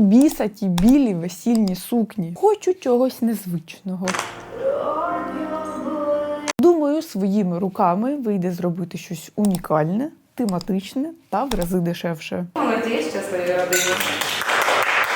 біса ті білі весільні сукні. Хочу чогось незвичного. Думаю, своїми руками вийде зробити щось унікальне, тематичне та в рази дешевше. Молодець, щасливі родини.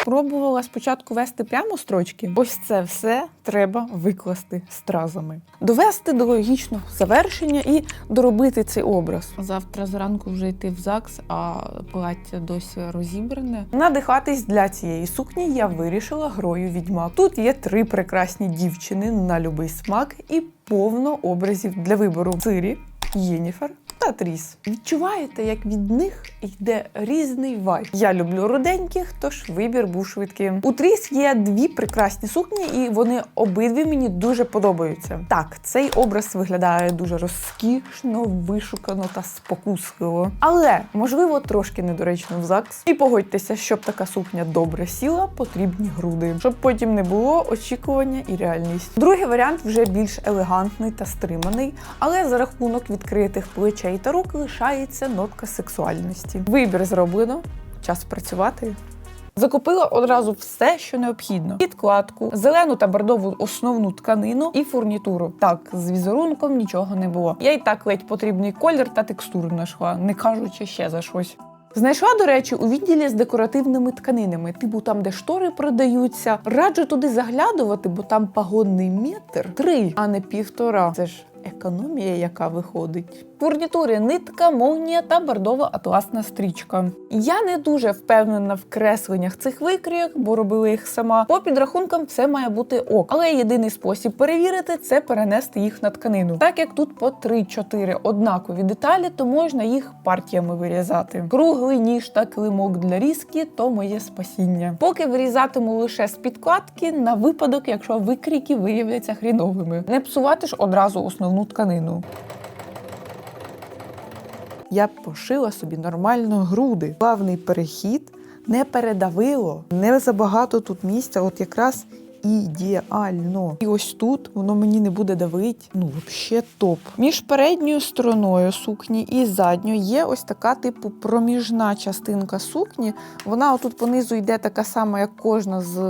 Пробувала спочатку вести прямо строчки. Ось це все треба викласти стразами, довести до логічного завершення і доробити цей образ. Завтра зранку вже йти в ЗАГС, а плаття досі розібране. Надихатись для цієї сукні я вирішила грою відьмак. Тут є три прекрасні дівчини на любий смак і повно образів для вибору: Цирі, Єніфер та Тріс. Відчуваєте, як від них йде різний вайб. Я люблю руденьких, тож вибір був швидким. У Тріс є дві прекрасні сукні, і вони обидві мені дуже подобаються. Так, цей образ виглядає дуже розкішно, вишукано та спокусливо. Але можливо трошки недоречно в ЗАГС. І погодьтеся, щоб така сукня добре сіла, потрібні груди, щоб потім не було очікування і реальність. Другий варіант вже більш елегантний та стриманий, але за рахунок відкритих плечей рук лишається нотка сексуальності. Вибір зроблено, час працювати. Закупила одразу все, що необхідно: підкладку, зелену та бордову основну тканину і фурнітуру. Так, з візерунком нічого не було. Я й так ледь потрібний колір та текстуру знайшла, не кажучи ще за щось. Знайшла, до речі, у відділі з декоративними тканинами, типу там, де штори продаються. Раджу туди заглядувати, бо там пагонний метр три, а не півтора. Це ж економія, яка виходить. В фурнітурі нитка, молнія та бордова атласна стрічка. Я не дуже впевнена в кресленнях цих викрійок, бо робила їх сама. По підрахункам все має бути ок. Але єдиний спосіб перевірити це перенести їх на тканину. Так як тут по 3-4 однакові деталі, то можна їх партіями вирізати. Круглий ніж та килимок для різки то моє спасіння. Поки вирізатиму лише з підкладки на випадок, якщо викрійки виявляться хріновими. Не псувати ж одразу основну тканину. Я пошила собі нормально груди. Плавний перехід не передавило, не забагато тут місця, от якраз ідеально. І ось тут воно мені не буде давити. Ну, взагалі топ. Між передньою стороною сукні і задньою є ось така, типу, проміжна частинка сукні. Вона отут понизу йде така сама, як кожна з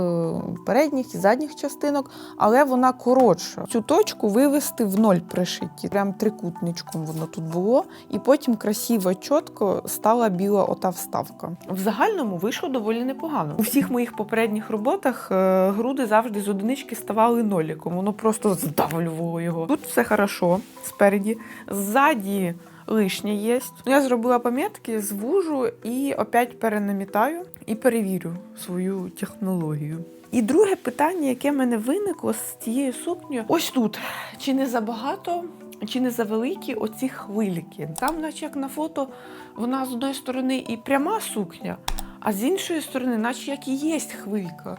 передніх і задніх частинок, але вона коротша. Цю точку вивести в ноль пришиті. Прям трикутничком воно тут було. І потім красиво, чітко стала біла ота вставка. В загальному вийшло доволі непогано. У всіх моїх попередніх роботах е, груди завжди з одинички ставали ноліком. Воно просто здавлювало його. Тут все хорошо спереді. Ззаді лишнє є. Ну, Я зробила пам'ятки, звужу і опять перенамітаю і перевірю свою технологію. І друге питання, яке в мене виникло з цією сукнею, ось тут. Чи не забагато, чи не завеликі оці хвильки? Там, наче як на фото, вона з одної сторони і пряма сукня, а з іншої сторони, наче як і є хвилька.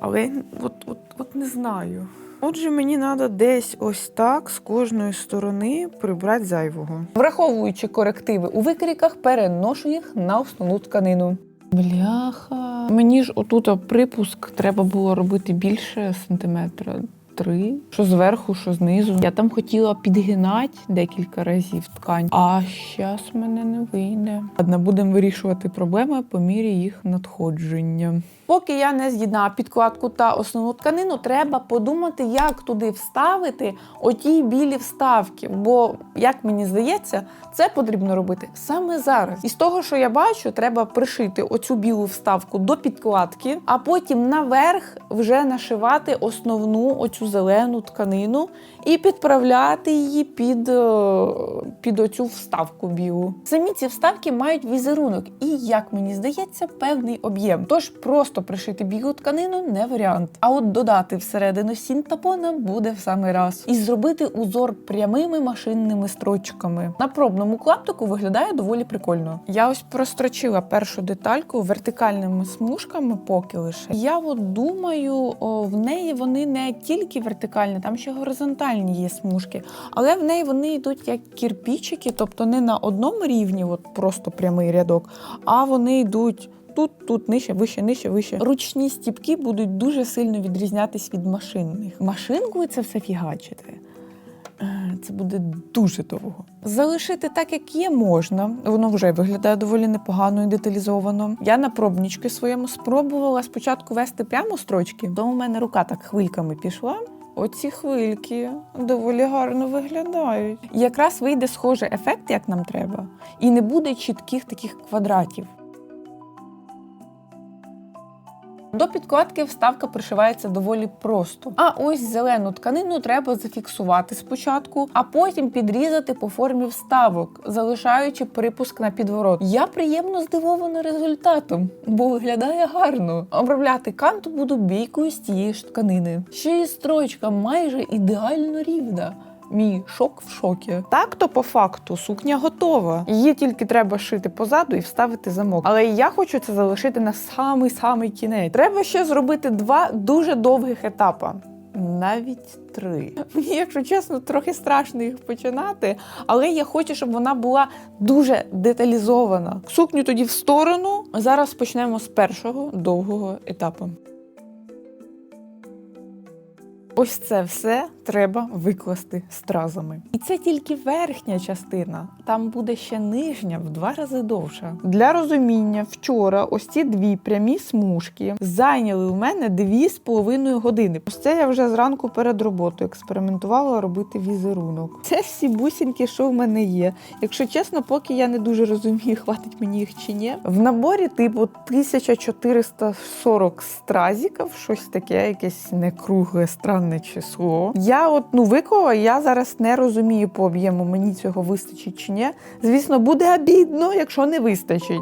Але от, от, от не знаю. Отже, мені треба десь ось так з кожної сторони прибрати зайвого. Враховуючи корективи у викріках, переношу їх на основну тканину. Бляха. Мені ж отут припуск треба було робити більше сантиметра. Три, що зверху, що знизу. Я там хотіла підгинати декілька разів ткань, а зараз мене не вийде. Ладно, будемо вирішувати проблеми по мірі їх надходження. Поки я не з'єднала підкладку та основну тканину, треба подумати, як туди вставити оті білі вставки. Бо, як мені здається, це потрібно робити саме зараз. І з того, що я бачу, треба пришити оцю білу вставку до підкладки, а потім наверх вже нашивати основну оцю зелену тканину і підправляти її під, е, під оцю вставку білу. Самі ці вставки мають візерунок і, як мені здається, певний об'єм. Тож просто пришити білу тканину не варіант. А от додати всередину синтапона буде в самий раз. І зробити узор прямими машинними строчками. На пробному клаптику виглядає доволі прикольно. Я ось прострочила першу детальку вертикальними смужками поки лише. Я от думаю, о, в неї вони не тільки вертикальні, там ще горизонтальні є смужки, але в неї вони йдуть як кірпічики, тобто не на одному рівні, от просто прямий рядок, а вони йдуть. Тут, тут, нижче, вище, нижче, вище. Ручні стіпки будуть дуже сильно відрізнятись від машинних. Машинкою це все фігачити. Е, Це буде дуже довго. Залишити так, як є, можна. Воно вже виглядає доволі непогано і деталізовано. Я на пробнічки своєму спробувала спочатку вести прямо строчки, то у мене рука так хвильками пішла. Оці хвильки доволі гарно виглядають. Якраз вийде схожий ефект, як нам треба, і не буде чітких таких квадратів. До підкладки вставка пришивається доволі просто. А ось зелену тканину треба зафіксувати спочатку, а потім підрізати по формі вставок, залишаючи припуск на підворот. Я приємно здивована результатом, бо виглядає гарно. Обробляти кант буду бійкою з тієї ж тканини. Ще й строчка майже ідеально рівна. Мій шок в шокі. Так то по факту сукня готова. Її тільки треба шити позаду і вставити замок. Але я хочу це залишити на самий самий кінець. Треба ще зробити два дуже довгих етапа. Навіть три. Мені, якщо чесно, трохи страшно їх починати, але я хочу, щоб вона була дуже деталізована. Сукню тоді в сторону. Зараз почнемо з першого довгого етапу. Ось це все треба викласти стразами. І це тільки верхня частина. Там буде ще нижня в два рази довша. Для розуміння, вчора ось ці дві прямі смужки зайняли у мене дві з половиною години. Ось це я вже зранку перед роботою експериментувала робити візерунок. Це всі бусинки, що в мене є. Якщо чесно, поки я не дуже розумію, хватить мені їх чи ні. В наборі типу 1440 стразиків, щось таке, якесь некругле, странне число. Я от ну виклала, я зараз не розумію по об'єму, мені цього вистачить чи ні. Звісно, буде обідно, якщо не вистачить.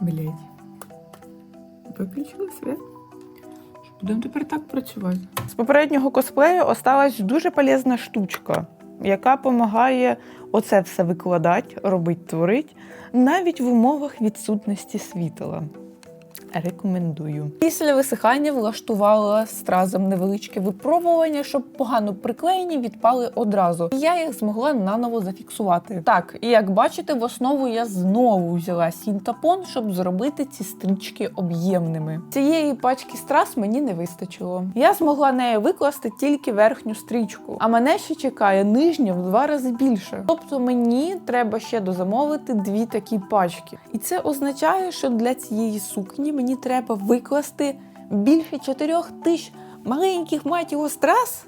Блять. Виключили світ. Будемо тепер так працювати. З попереднього косплею осталась дуже полезна штучка, яка допомагає оце все викладати, робити, творити, навіть в умовах відсутності світла. Рекомендую. Після висихання влаштувала стразом невеличке випробування, щоб погано приклеєні відпали одразу. І я їх змогла наново зафіксувати. Так, і як бачите, в основу я знову взяла сінтапон, щоб зробити ці стрічки об'ємними. Цієї пачки страз мені не вистачило. Я змогла нею викласти тільки верхню стрічку, а мене ще чекає нижня в два рази більше. Тобто мені треба ще дозамовити дві такі пачки. І це означає, що для цієї сукні мені треба викласти більше чотирьох тисяч маленьких мать його страз.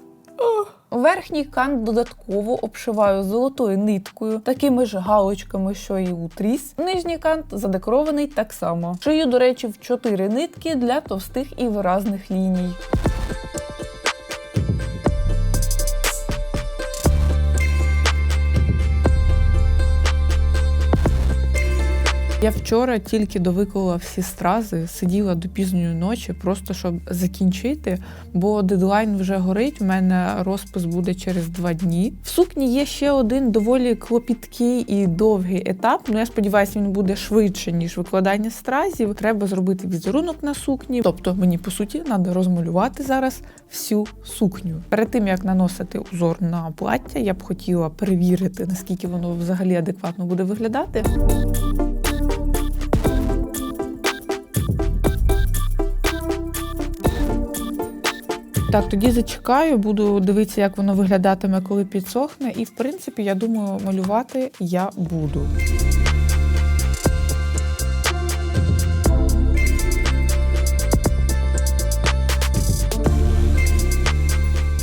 Верхній кант додатково обшиваю золотою ниткою, такими ж галочками, що і у тріс. Нижній кант задекорований так само. Шию, до речі, в чотири нитки для товстих і виразних ліній. Я вчора тільки довиклала всі стрази, сиділа до пізньої ночі, просто щоб закінчити, бо дедлайн вже горить. У мене розпис буде через два дні. В сукні є ще один доволі клопіткий і довгий етап. Ну я сподіваюся, він буде швидше ніж викладання стразів. Треба зробити візерунок на сукні. Тобто мені по суті треба розмалювати зараз всю сукню. Перед тим як наносити узор на плаття, я б хотіла перевірити, наскільки воно взагалі адекватно буде виглядати. Так, тоді зачекаю, буду дивитися, як воно виглядатиме, коли підсохне. І, в принципі, я думаю, малювати я буду.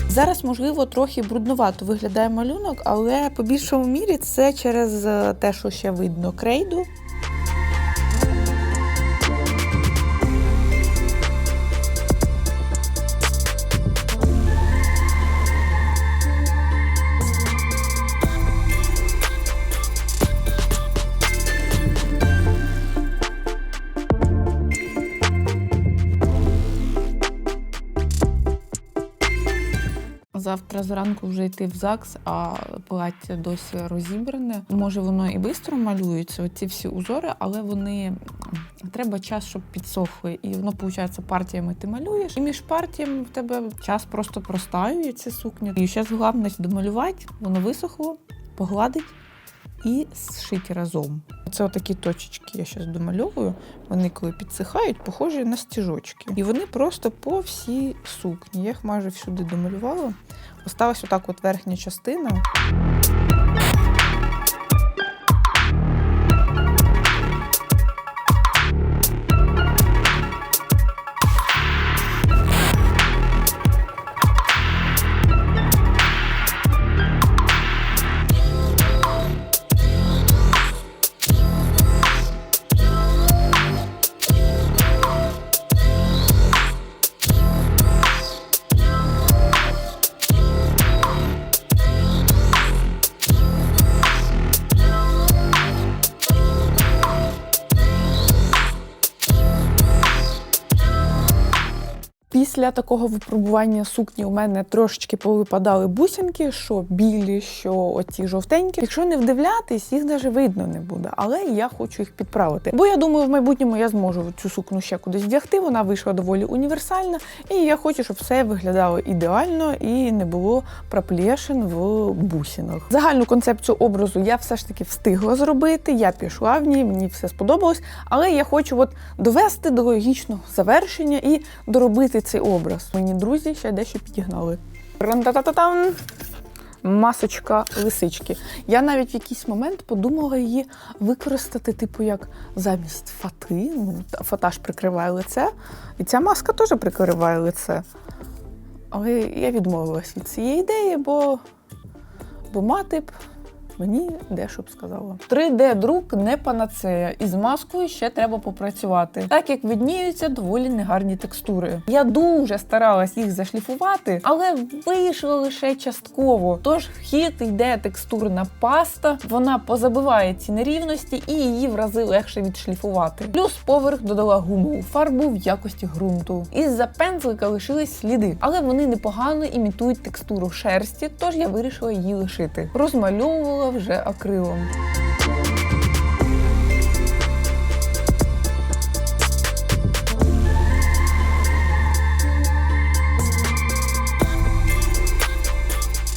Зараз, можливо, трохи бруднувато виглядає малюнок, але по більшому мірі це через е, те, що ще видно крейду. Завтра зранку вже йти в ЗАГС, а плаття досі розібране. Може, воно і швидко малюється, оці всі узори, але вони треба час, щоб підсохли. І воно, виходить, партіями ти малюєш. І між партіями в тебе час просто простаює ці сукні. І зараз головне домалювати, воно висохло, погладить і зшити разом. Це отакі точечки я зараз домальовую. Вони коли підсихають, похожі на стіжочки. І вони просто по всій сукні. Я їх майже всюди домалювала. Осталась отак от верхня частина. Після такого випробування сукні у мене трошечки повипадали бусинки, що білі, що оці жовтенькі. Якщо не вдивлятись, їх навіть видно не буде. Але я хочу їх підправити. Бо я думаю, в майбутньому я зможу цю сукню ще кудись вдягти. Вона вийшла доволі універсальна, і я хочу, щоб все виглядало ідеально і не було проплешин в бусинах. Загальну концепцію образу я все ж таки встигла зробити. Я пішла в ній, мені все сподобалось. Але я хочу от довести до логічного завершення і доробити цей образ. Мені друзі ще дещо підігнали. Ран-та-та-та-там! Масочка лисички. Я навіть в якийсь момент подумала її використати, типу, як замість фати. Ну, фата ж прикриває лице, і ця маска теж прикриває лице. Але я відмовилась від цієї ідеї, бо, бо мати б мені дещо б сказала. 3D-друк не панацея, і з маскою ще треба попрацювати, так як видніються доволі негарні текстури. Я дуже старалась їх зашліфувати, але вийшло лише частково. Тож в хід йде текстурна паста, вона позабиває ці нерівності і її в рази легше відшліфувати. Плюс поверх додала гумову фарбу в якості ґрунту. Із-за пензлика лишились сліди, але вони непогано імітують текстуру шерсті, тож я вирішила її лишити. Розмальовувала вже акрилом.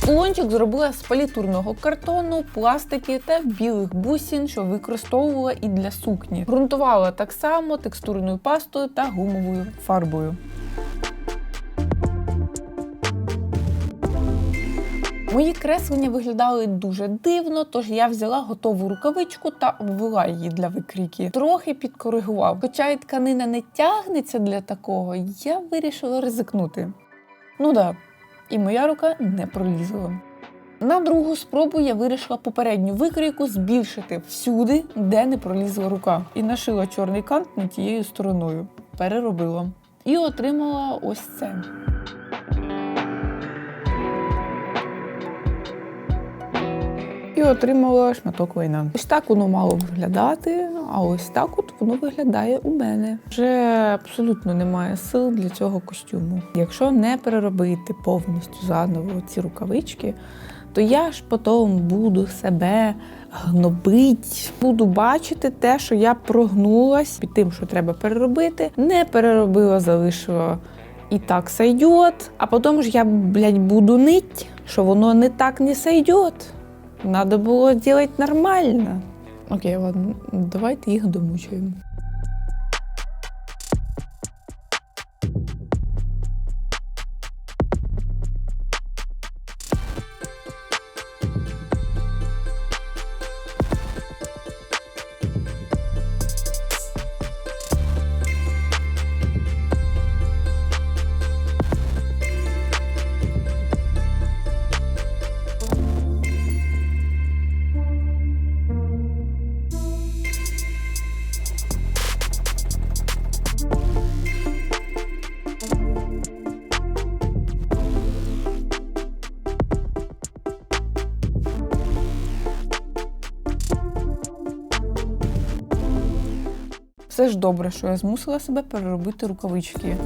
Кулончик зробила з палітурного картону, пластики та білих бусин, що використовувала і для сукні. Грунтувала так само текстурною пастою та гумовою фарбою. Мої креслення виглядали дуже дивно, тож я взяла готову рукавичку та обвела її для викрійки. Трохи підкоригував. Хоча і тканина не тягнеться для такого, я вирішила ризикнути. Ну да, і моя рука не пролізла. На другу спробу я вирішила попередню викрійку збільшити всюди, де не пролізла рука, і нашила чорний кант не тією стороною. Переробила. І отримала ось це. І отримала шматок лайна. Ось так воно мало виглядати, а ось так от воно виглядає у мене. Вже абсолютно немає сил для цього костюму. Якщо не переробити повністю заново ці рукавички, то я ж потім буду себе гнобить, буду бачити те, що я прогнулась під тим, що треба переробити, не переробила, залишила і так сойдет, а потім ж я, блядь, буду нить, що воно не так не сойдет. Надо було зробити нормально. Окей, ладно, давайте їх домучуємо. Ж добре, що я змусила себе переробити рукавички.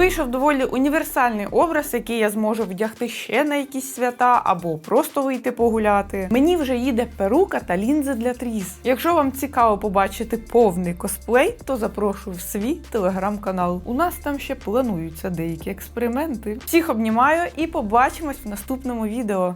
Вийшов доволі універсальний образ, який я зможу вдягти ще на якісь свята або просто вийти погуляти. Мені вже їде перука та лінзи для тріс. Якщо вам цікаво побачити повний косплей, то запрошую в свій телеграм-канал. У нас там ще плануються деякі експерименти. Всіх обнімаю і побачимось в наступному відео.